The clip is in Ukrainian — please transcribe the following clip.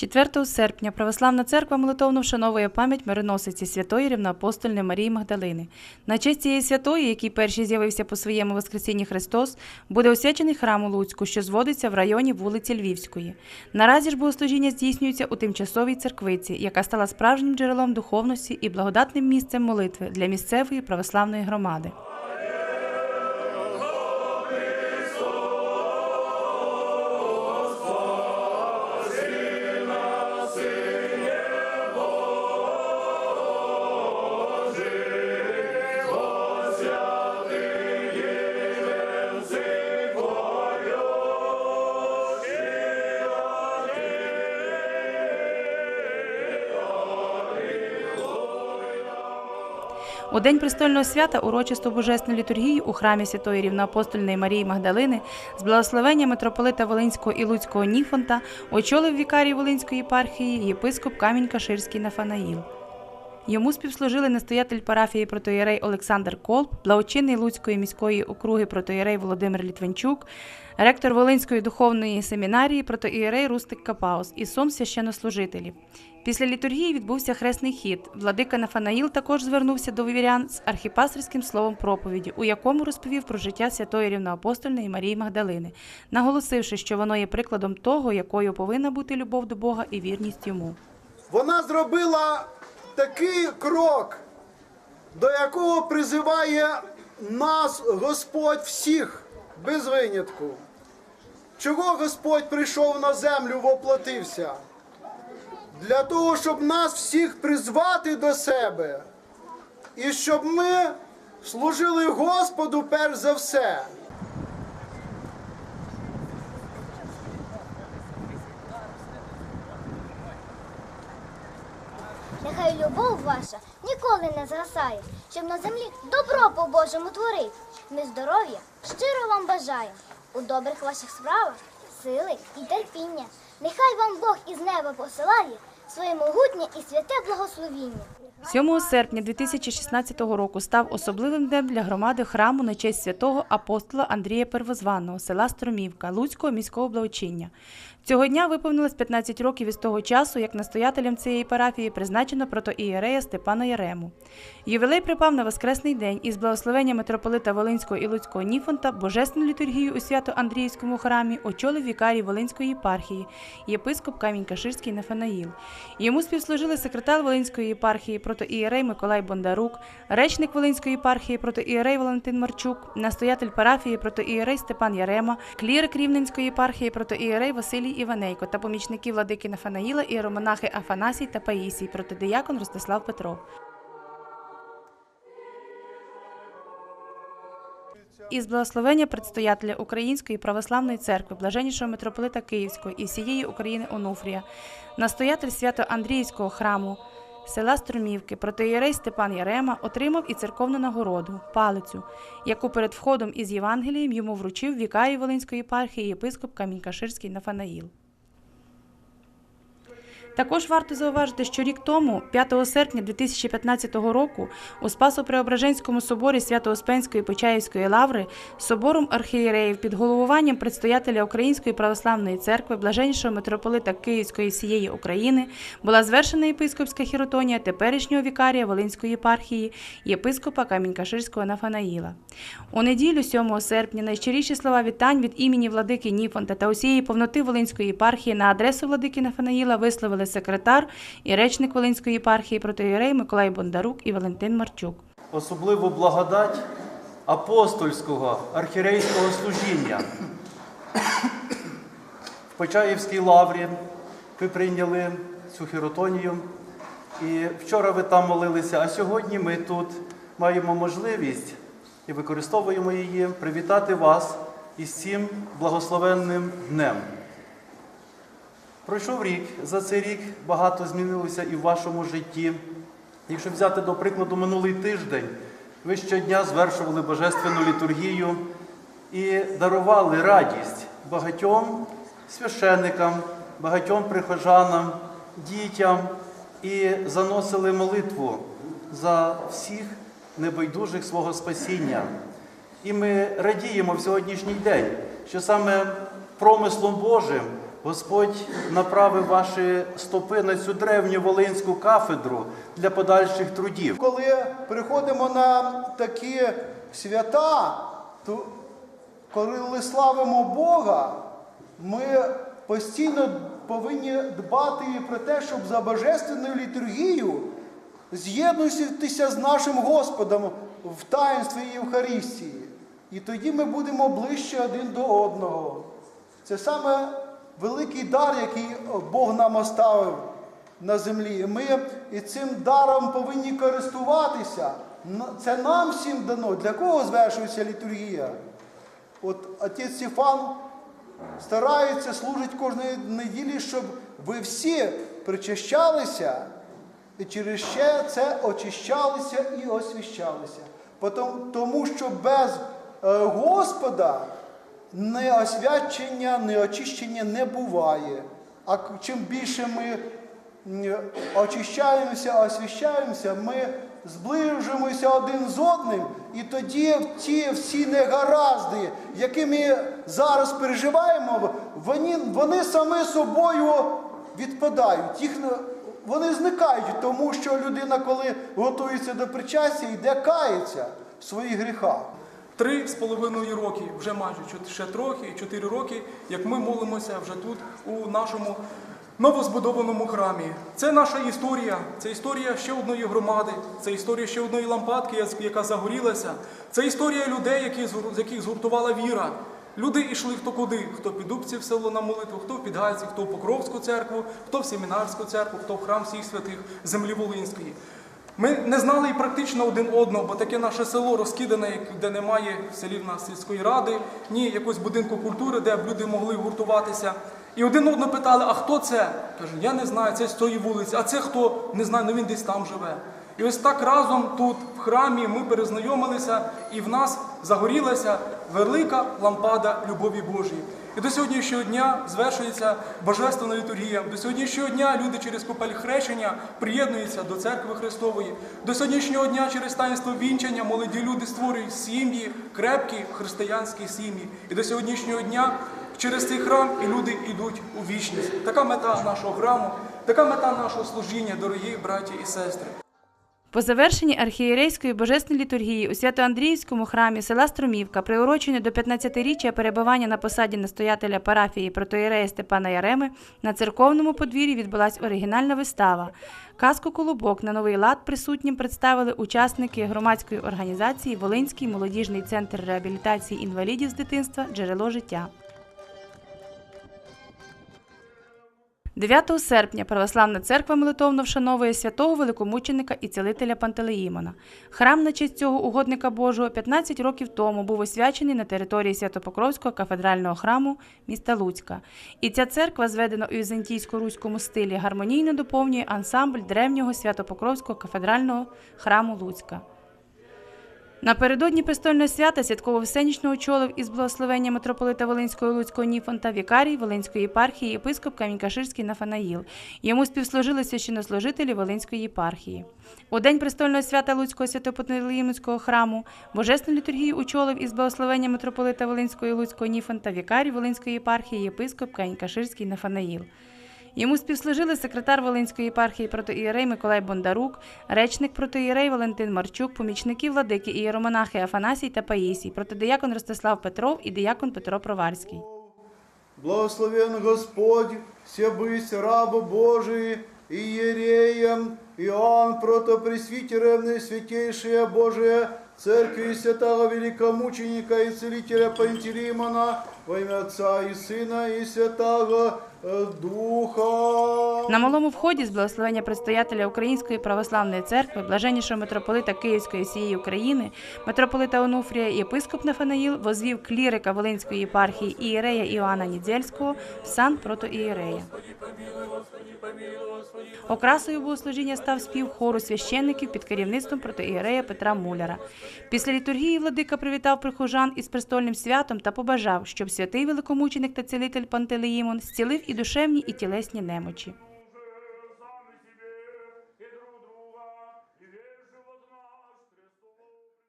4 серпня Православна церква молитовно вшановує пам'ять мироносиці святої рівноапостольної Марії Магдалини. На честь цієї святої, який перший з'явився по своєму Воскресінні Христос, буде освячений храм у Луцьку, що зводиться в районі вулиці Львівської. Наразі ж богослужіння здійснюється у тимчасовій церквиці, яка стала справжнім джерелом духовності і благодатним місцем молитви для місцевої православної громади. У день престольного свята урочисто божественну літургію у храмі Святої Рівноапостольної Марії Магдалини з благословення митрополита Волинського і Луцького Ніфонта очолив вікарій Волинської єпархії єпископ Камінь Каширський Нафанаїл. Йому співслужили настоятель парафії протоєрей Олександр Колб, благочинний Луцької міської округи протоєрей Володимир Літвинчук, ректор Волинської духовної семінарії протоієрей Рустик Капаус і сон священнослужителів. Після літургії відбувся хресний хід. Владика Нафанаїл також звернувся до вірян з архіпастерським словом проповіді, у якому розповів про життя святої рівноапостольної Марії Магдалини, наголосивши, що воно є прикладом того, якою повинна бути любов до Бога і вірність йому. Вона зробила такий крок, до якого призиває нас Господь всіх без винятку. Чого Господь прийшов на землю, воплотився? Для того, щоб нас всіх призвати до себе, і щоб ми служили Господу перш за все. Нехай любов ваша ніколи не згасає, щоб на землі добро по Божому творить. Ми здоров'я щиро вам бажаємо. У добрих ваших справах сили і терпіння. Нехай вам Бог із неба посилає своє могутнє і святе благословіння. 7 серпня 2016 року став особливим днем для громади храму на честь святого апостола Андрія Первозваного, села Стромівка, Луцького міського благочиння. Цього дня виповнилось 15 років із того часу, як настоятелем цієї парафії призначено протоієрея Степана Ярему. Ювілей припав на Воскресний день із благословення митрополита Волинського і Луцького Ніфонта божественну літургію у свято-Андріївському храмі очолив вікарій Волинської єпархії, єпископ Камінь Каширський Нафанаїл. Йому співслужили секретар Волинської єпархії протоієрей Миколай Бондарук, речник Волинської єпархії протоієрей Валентин Марчук, настоятель парафії протоієрей Степан Ярема, клірик Рівненської єпархії протоієрей Василій Іванейко та помічники владики Нафанаїла і романахи Афанасій та Паїсій, протодиякон Ростислав Петров. Із благословення предстоятеля Української православної церкви, блаженнішого митрополита Київського і всієї України Онуфрія, настоятель свято-Андріївського храму села Струмівки, протоієрей Степан Ярема отримав і церковну нагороду палицю, яку перед входом із Євангелієм йому вручив вікарій Волинської єпархії єпископ Камінь-Каширський Нафанаїл. Також варто зауважити, що рік тому, 5 серпня 2015 року, у Спасо-Преображенському соборі Свято-Успенської Почаївської лаври собором архієреїв під головуванням предстоятеля Української православної церкви, блаженнішого митрополита Київської всієї України, була звершена єпископська хіротонія теперішнього вікарія Волинської єпархії, єпископа Камінь-Каширського Нафанаїла. У неділю, 7 серпня, найщиріші слова вітань від імені владики Ніфонта та усієї повноти Волинської єпархії на адресу владики Нафанаїла висловили секретар і речник Волинської єпархії протоієрей Миколай Бондарук і Валентин Марчук. особливу благодать апостольського архірейського служіння. В Почаївській лаврі ви прийняли цю хіротонію, і вчора ви там молилися, а сьогодні ми тут маємо можливість і використовуємо її привітати вас із цим благословенним днем. Пройшов рік, за цей рік багато змінилося і в вашому житті. Якщо взяти до прикладу минулий тиждень, ви щодня звершували божественну літургію і дарували радість багатьом священникам, багатьом прихожанам, дітям і заносили молитву за всіх небайдужих свого спасіння. І ми радіємо в сьогоднішній день, що саме промислом Божим Господь направив ваші стопи на цю древню Волинську кафедру для подальших трудів. Коли приходимо на такі свята, то коли славимо Бога, ми постійно повинні дбати і про те, щоб за божественною літургією з'єднуватися з нашим Господом в таїнстві Євхаристії. І тоді ми будемо ближче один до одного. Це саме великий дар, який Бог нам оставив на землі. І Ми і цим даром повинні користуватися. Це нам всім дано. Для кого звершується літургія? От отець Стефан старається, служить кожної неділі, щоб ви всі причащалися і через ще це очищалися і освящалися. Потом- Тому що без е, Господа не освячення, не очищення не буває. А чим більше ми очищаємося, освящаємося, ми зближуємося один з одним, і тоді ті всі негаразди, які ми зараз переживаємо, вони, вони саме собою відпадають. Їх, вони зникають, тому що людина, коли готується до причастя, йде кається в своїх гріхах. Три з половиною роки, вже майже ще трохи, чотири роки, як ми молимося вже тут, у нашому новозбудованому храмі. Це наша історія, це історія ще одної громади, це історія ще одної лампадки, яка загорілася. Це історія людей, які, з яких згуртувала віра. Люди йшли хто куди, хто під Дубці в село на молитву, хто в Підгайці, хто в Покровську церкву, хто в Семінарську церкву, хто в храм всіх святих землі Волинської. Ми не знали і практично один одного, бо таке наше село розкидане, де немає в селі в нас сільської ради, ні якогось будинку культури, де б люди могли гуртуватися. І один одного питали, а хто це? Каже, я не знаю, це з тої вулиці, а це хто? Не знаю, ну він десь там живе. І ось так разом тут, в храмі, ми перезнайомилися, і в нас загорілася велика лампада любові Божої. І до сьогоднішнього дня звершується божественна літургія. До сьогоднішнього дня люди через купель хрещення приєднуються до церкви Христової. До сьогоднішнього дня через таїнство вінчання молоді люди створюють сім'ї, крепкі християнські сім'ї. І до сьогоднішнього дня через цей храм і люди йдуть у вічність. Така мета нашого храму, така мета нашого служіння, дорогі браті і сестри. По завершенні архієрейської божественної літургії у Свято-Андріївському храмі села Струмівка, приурочені до 15-річчя перебування на посаді настоятеля парафії протоєрея Степана Яреми, на церковному подвір'ї відбулась оригінальна вистава. Казку Колобок на новий лад присутнім представили учасники громадської організації Волинський молодіжний центр реабілітації інвалідів з дитинства Джерело життя. 9 серпня Православна церква молитовно вшановує святого великомученика і цілителя Пантелеїмона. Храм на честь цього угодника Божого 15 років тому був освячений на території Святопокровського кафедрального храму міста Луцька. І ця церква, зведена у візантійсько-руському стилі, гармонійно доповнює ансамбль древнього Святопокровського кафедрального храму Луцька. Напередодні престольного свята святково всенічно очолив із благословення митрополита Волинського Луцького Ніфонта вікарій Волинської єпархії єпископ Камінькаширський Нафанаїл. Йому співслужили священнослужителі Волинської єпархії. У день престольного свята Луцького святопотелеїмського храму божественну літургію очолив із благословення митрополита Волинського і Луцького Ніфонта вікарій Волинської єпархії єпископ Камінькаширський Нафанаїл. Йому співслужили секретар Волинської єпархії протоієрей Миколай Бондарук, речник протоієрей Валентин Марчук, помічники владики ієромонахи Афанасій та Паїсій, протодиякон Ростислав Петров і диякон Петро Проварський. Благословен Господь, все быть раба Божий, и Ереем, Иоанн, протопресвитерем, святейшая Божия, Церкви Святого Великомученика и Целителя Пантелеймона, во имя Отца и Сына и Святого э, Духа. На малому вході з благословення предстоятеля Української православної церкви, блаженнішого митрополита Київської всієї України, митрополита Онуфрія і єпископ Нафанаїл возвів клірика Волинської єпархії ієрея Іоанна Нідзельського в сан протоієрея. Окрасою богослужіння став спів хору священників під керівництвом протоієрея Петра Муляра. Після літургії владика привітав прихожан із престольним святом та побажав, щоб святий великомученик та цілитель Пантелеїмон зцілив і душевні, і тілесні немочі.